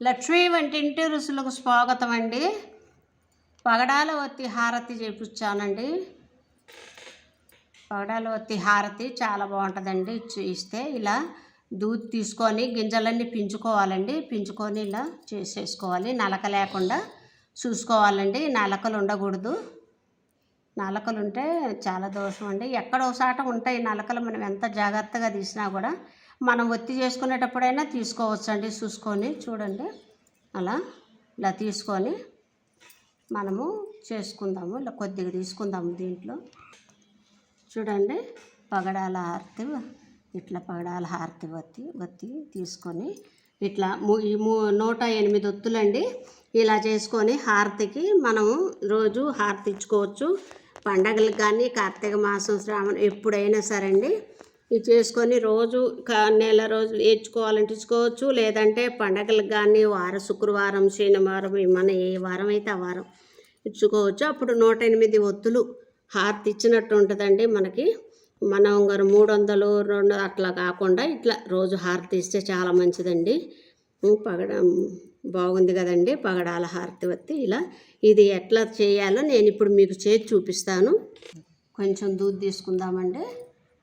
లక్ష్మీ వంటింటి రుసులకు స్వాగతం అండి పగడాల వత్తి హారతి చేపించానండి పగడాల వత్తి హారతి చాలా బాగుంటుందండి. ఇస్తే ఇలా దూద్ తీసుకొని గింజలన్నీ పించుకోవాలండి. పించుకొని ఇలా చేసేసుకోవాలి. నలక లేకుండా చూసుకోవాలండి. నలకలు ఉండకూడదు. నలకలు ఉంటే చాలా దోషం అండి ఎక్కడో చాట ఉంటాయి నలకలు మనం ఎంత జాగ్రత్తగా తీసినా కూడా. మనం ఒత్తి చేసుకునేటప్పుడైనా తీసుకోవచ్చండి. చూసుకొని చూడండి. అలా ఇలా తీసుకొని మనము చేసుకుందాము. ఇలా కొద్దిగా తీసుకుందాము దీంట్లో. చూడండి. పగడాల హారతి ఇట్లా పగడాల హారతి ఒత్తి ఒత్తి తీసుకొని ఇట్లా ఈ మూ నూట ఎనిమిది ఒత్తులండి. ఇలా చేసుకొని హారతికి మనము రోజు హారతి ఇచ్చుకోవచ్చు. పండగలకు కానీ కార్తీక మాసం శ్రావణం ఎప్పుడైనా సరే అండి ఇది చేసుకొని రోజు నెల రోజులు ఇచ్చుకోవాలంటే ఇచ్చుకోవచ్చు లేదంటే పండగలకు కానీ వారం శుక్రవారం శనివారం మన ఏ వారం అయితే ఆ వారం ఇచ్చుకోవచ్చు అప్పుడు నూట ఎనిమిది ఒత్తులు హారతి ఇచ్చినట్టు ఉంటుందండి మనకి. మనం గారు మూడు వందలు రెండు అట్లా కాకుండా ఇట్లా రోజు హారతి ఇస్తే చాలా మంచిదండి. పగడ బాగుంది కదండి పగడాల హారతి వత్తి ఇలా. ఇది ఎట్లా చేయాలో నేను ఇప్పుడు మీకు చేసి చూపిస్తాను. కొంచెం దూద్ తీసుకుందామండి.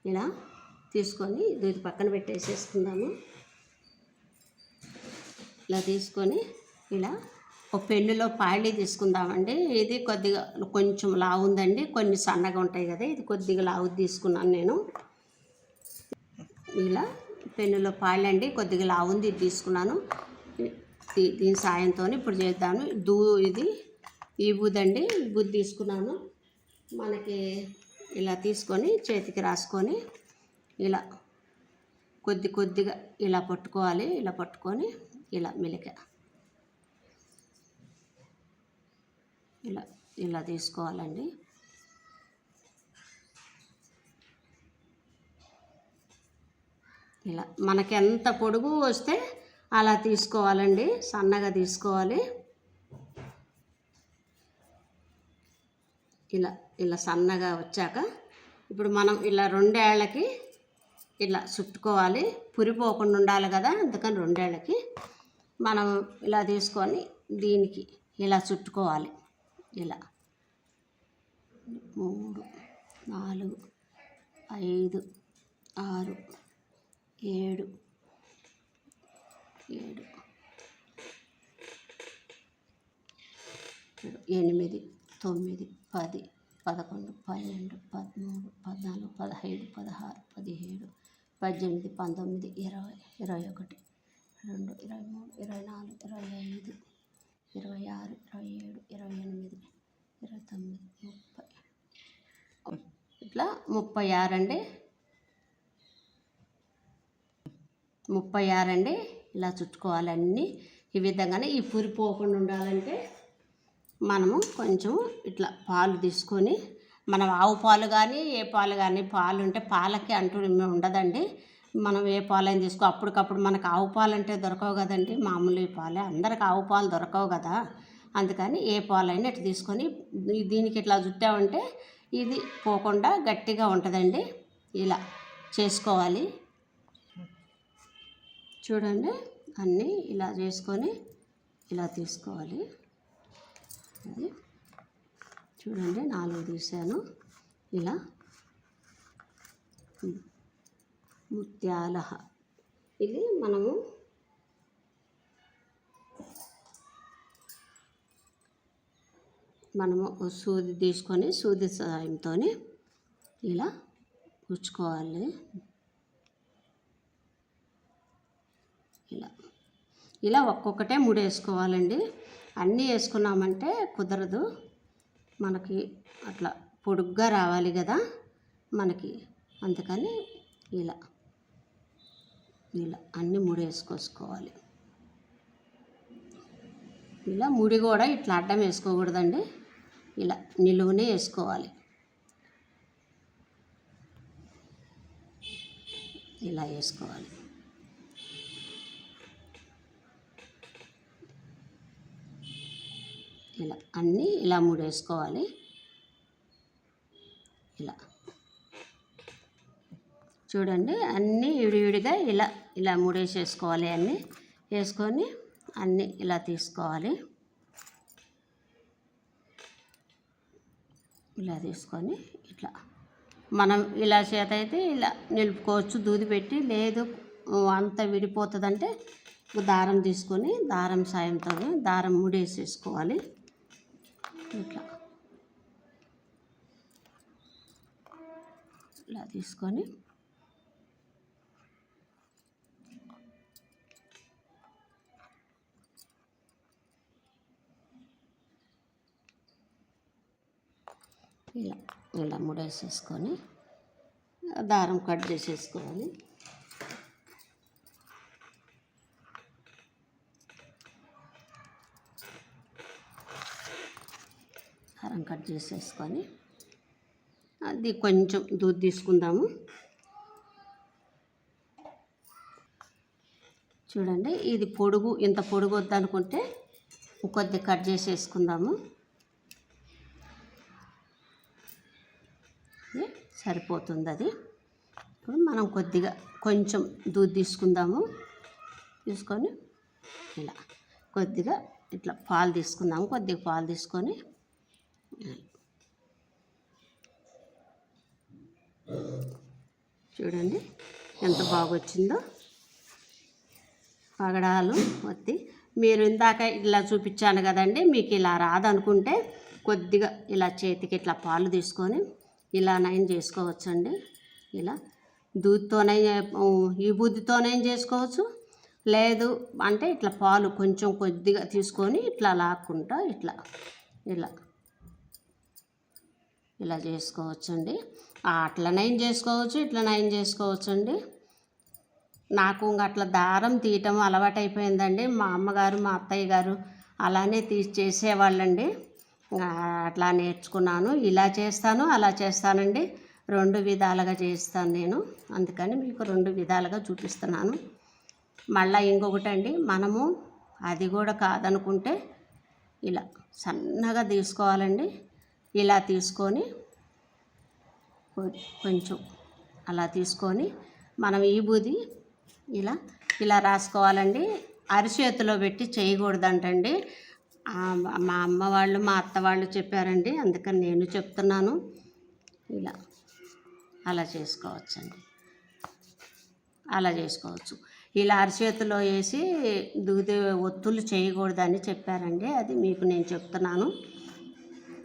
ఇలా. తీసుకొని దూది పక్కన పెట్టేసేసుకుందాము. ఇలా తీసుకొని ఇలా ఒక పెన్నులో పాళీ తీసుకుందామండి. ఇది కొద్దిగా కొంచెం లావు ఉందండి కొన్ని సన్నగా ఉంటాయి కదా ఇది కొద్దిగా లావు తీసుకున్నాను నేను. ఇలా పెన్నులో పాలు అండి కొద్దిగా లావు ఉంది ఇది తీసుకున్నాను. దీని సాయంతో ఇప్పుడు చేద్దాము. దూ ఇది ఈ బుద్ధండి ఈ బుద్ధి తీసుకున్నాను. మనకి ఇలా తీసుకొని చేతికి రాసుకొని ఇలా కొద్ది కొద్దిగా ఇలా పట్టుకోవాలి. ఇలా పట్టుకొని ఇలా మెలిక ఇలా ఇలా తీసుకోవాలండి. ఇలా మనకి ఎంత పొడుగు వస్తే అలా తీసుకోవాలండి. సన్నగా తీసుకోవాలి. ఇలా ఇలా సన్నగా వచ్చాక ఇప్పుడు మనం ఇలా రెండేళ్ళకి ఇలా చుట్టుకోవాలి. పురిపోకుండా ఉండాలి కదా అందుకని రెండేళ్ళకి మనం ఇలా తీసుకొని దీనికి ఇలా చుట్టుకోవాలి. ఇలా మూడు నాలుగు ఐదు ఆరు ఏడు ఏడు ఎనిమిది తొమ్మిది పది పదకొండు పన్నెండు పదమూడు పద్నాలుగు పదహైదు పదహారు పదిహేడు పద్దెనిమిది పంతొమ్మిది ఇరవై ఇరవై ఒకటి రెండు ఇరవై మూడు ఇరవై నాలుగు ఇరవై ఐదు ఇరవై ఆరు ఇరవై ఏడు ఇరవై ఎనిమిది ఇరవై తొమ్మిది ముప్పై. ఇట్లా ముప్పై ఆరు అండి ముప్పై ఆరు అండి ఇలా చుట్టుకోవాలి అన్నీ ఈ విధంగానే ఈ పురి పోకుండా ఉండాలంటే మనము కొంచెం ఇట్లా పాలు తీసుకొని మనం ఆవు పాలు కానీ ఏ పాలు కానీ పాలు ఉంటే పాలకి అంటూ ఉండదండి. మనం ఏ పాలైనా తీసుకో అప్పటికప్పుడు మనకు ఆవు పాలు అంటే దొరకవు కదండి. మామూలు పాలే. అందరికి ఆవు పాలు దొరకవు కదా. అందుకని ఏ పాలైనా ఇట్లా తీసుకొని దీనికి ఇట్లా చుట్టామంటే ఇది పోకుండా గట్టిగా ఉంటుందండి. ఇలా చేసుకోవాలి. చూడండి అన్నీ ఇలా చేసుకొని ఇలా తీసుకోవాలి. అది. చూడండి నాలుగు తీసాను ఇలా. ముత్యాల ఇది మనము మనము సూది తీసుకొని సూది సాయంతో ఇలా ఉంచుకోవాలి ఇలా. ఇలా ఒక్కొక్కటే మూడు వేసుకోవాలండి అన్నీ వేసుకున్నామంటే కుదరదు. మనకి అట్లా పొడుగ్గా రావాలి కదా మనకి. అందుకని ఇలా ఇలా అన్నీ మూడు ఇలా ముడి కూడా ఇట్లా అడ్డం వేసుకోకూడదండి. ఇలా నిలువునే వేసుకోవాలి. ఇలా వేసుకోవాలి. ఇలా అన్నీ ఇలా మూడు వేసుకోవాలి. ఇలా. చూడండి అన్నీ విడివిడిగా ఇలా ఇలా మూడేసేసుకోవాలి అన్నీ. వేసుకొని అన్నీ ఇలా తీసుకోవాలి. ఇలా తీసుకొని ఇట్లా. మనం ఇలా చేత అయితే ఇలా నిలుపుకోవచ్చు దూది పెట్టి. లేదు అంత విడిపోతుందంటే దారం తీసుకొని దారం సాయంతో దారం ముడేసేసుకోవాలి. ఇట్లా. ఇలా తీసుకొని ఇలా ఇలా ముడేసేసుకొని దారం కట్ చేసేసుకోవాలి కారం కట్ చేసేసుకొని అది కొంచెం దూద్ తీసుకుందాము. చూడండి ఇది పొడుగు ఇంత పొడుగు వద్దనుకుంటే కొద్ది కట్ చేసేసుకుందాము. సరిపోతుంది అది ఇప్పుడు మనం కొద్దిగా కొంచెం దూద్ తీసుకుందాము. తీసుకొని ఇలా కొద్దిగా ఇట్లా పాలు తీసుకుందాము. కొద్దిగా పాలు తీసుకొని చూడండి ఎంత బాగా వచ్చిందో పగడాలు వత్తి మీరు ఇందాక ఇలా చూపించాను కదండి మీకు ఇలా రాదనుకుంటే కొద్దిగా ఇలా చేతికి ఇట్లా పాలు తీసుకొని ఇలా నయం చేసుకోవచ్చండి. ఇలా దూదితోనే ఈ బుద్ధితోనే చేసుకోవచ్చు. లేదు అంటే ఇట్లా పాలు కొంచెం కొద్దిగా తీసుకొని ఇట్లా లాక్కుంటా ఇట్లా ఇలా. ఇలా చేసుకోవచ్చండి. అట్లా నయం చేసుకోవచ్చు ఇట్లా నయం చేసుకోవచ్చు అండి నాకు ఇంక అట్లా దారం తీయటం అలవాటైపోయిందండి. మా అమ్మగారు మా అత్తయ్య గారు అలానే తీ చేసేవాళ్ళండి అట్లా నేర్చుకున్నాను. ఇలా చేస్తాను అలా చేస్తానండి. రెండు విధాలుగా చేస్తాను నేను. అందుకని మీకు రెండు విధాలుగా చూపిస్తున్నాను. మళ్ళీ ఇంకొకటి అండి మనము అది కూడా కాదనుకుంటే ఇలా సన్నగా తీసుకోవాలండి. ఇలా తీసుకొని కొంచెం అలా తీసుకొని మనం ఈ బూది ఇలా ఇలా రాసుకోవాలండి. అరిచేతిలో పెట్టి చేయకూడదంటండి. మా అమ్మ వాళ్ళు మా అత్త వాళ్ళు చెప్పారండి. అందుకని నేను చెప్తున్నాను. ఇలా అలా చేసుకోవచ్చండి. అలా చేసుకోవచ్చు. ఇలా అరిచేతిలో వేసి దూది ఒత్తులు చేయకూడదని చెప్పారండి. అది మీకు నేను చెప్తున్నాను.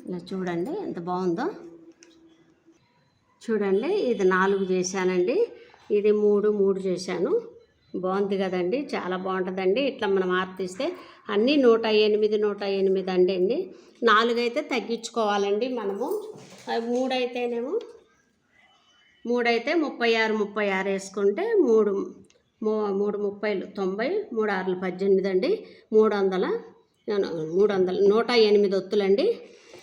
ఇలా చూడండి ఎంత బాగుందో. చూడండి ఇది నాలుగు చేశానండి. ఇది మూడు మూడు చేశాను. బాగుంది కదండి చాలా బాగుంటుందండి. ఇట్లా మనం ఆర్తిస్తే అన్నీ నూట ఎనిమిది నూట ఎనిమిది అండి అండి నాలుగు అయితే తగ్గించుకోవాలండి మనము. మూడు అయితేనేమో మూడైతే ముప్పై ఆరు ముప్పై ఆరు వేసుకుంటే మూడు మూడు ముప్పైలు తొంభై మూడు ఆరులు పద్దెనిమిది అండి. మూడు వందల మూడు వందల నూట ఎనిమిది ఒత్తులండి.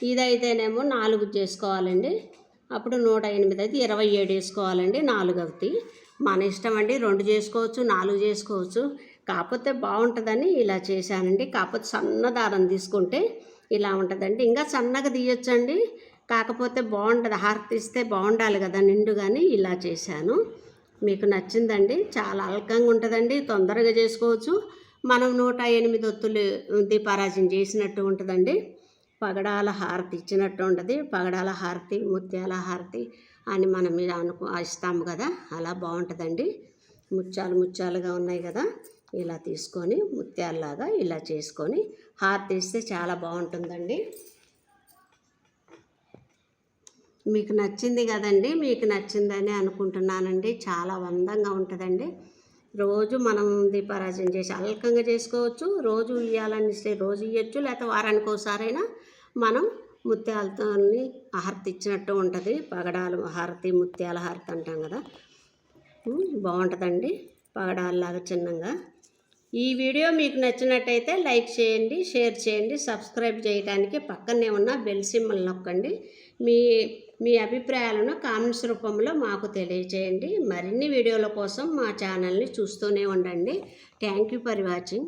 ఇదైతేనేమో నాలుగు చేసుకోవాలండి. అప్పుడు నూట ఎనిమిది అయితే ఇరవై ఏడు వేసుకోవాలండి నాలుగు అవుతాయి. మన ఇష్టం అండి రెండు చేసుకోవచ్చు నాలుగు చేసుకోవచ్చు. కాకపోతే బాగుంటుందని ఇలా చేశానండి. కాకపోతే సన్న దారం తీసుకుంటే ఇలా ఉంటుందండి. ఇంకా సన్నగా తీయొచ్చండి. కాకపోతే బాగుంటుంది హార్తిస్తే బాగుండాలి కదా నిండుగాని ఇలా చేశాను. మీకు నచ్చిందండి చాలా అల్కంగా ఉంటుందండి తొందరగా చేసుకోవచ్చు. మనం నూట ఎనిమిది ఒత్తులు దీపారాజన చేసినట్టు ఉంటుందండి. పగడాల హారతి ఇచ్చినట్టు ఉండదు పగడాల హారతి ముత్యాల హారతి అని మనం మీద అనుకో ఇస్తాము కదా. అలా బాగుంటుందండి. ముత్యాలు ముత్యాలుగా ఉన్నాయి కదా. ఇలా తీసుకొని ముత్యాలలాగా ఇలా చేసుకొని హారతి ఇస్తే చాలా బాగుంటుందండి. మీకు నచ్చింది కదండి. మీకు నచ్చిందని అనుకుంటున్నానండి. చాలా అందంగా ఉంటుందండి. రోజు మనం దీపారాజన చేసి అల్కంగా చేసుకోవచ్చు. రోజు ఇవ్వాలని రోజు ఇవ్వచ్చు లేకపోతే వారానికి ఒకసారైనా మనం ముత్యాలతో హారతి ఇచ్చినట్టు ఉంటుంది. పగడాలు హారతి ముత్యాల హారతి అంటాం కదా. బాగుంటుందండి. పగడాలలాగా చిన్నగా. ఈ వీడియో మీకు నచ్చినట్టయితే లైక్ చేయండి షేర్ చేయండి సబ్స్క్రైబ్ చేయడానికి పక్కనే ఉన్న బెల్ సిమ్మల్ నొక్కండి. మీ మీ అభిప్రాయాలను కామెంట్స్ రూపంలో మాకు తెలియచేయండి. మరిన్ని వీడియోల కోసం మా ఛానల్ని చూస్తూనే ఉండండి. Thank you for watching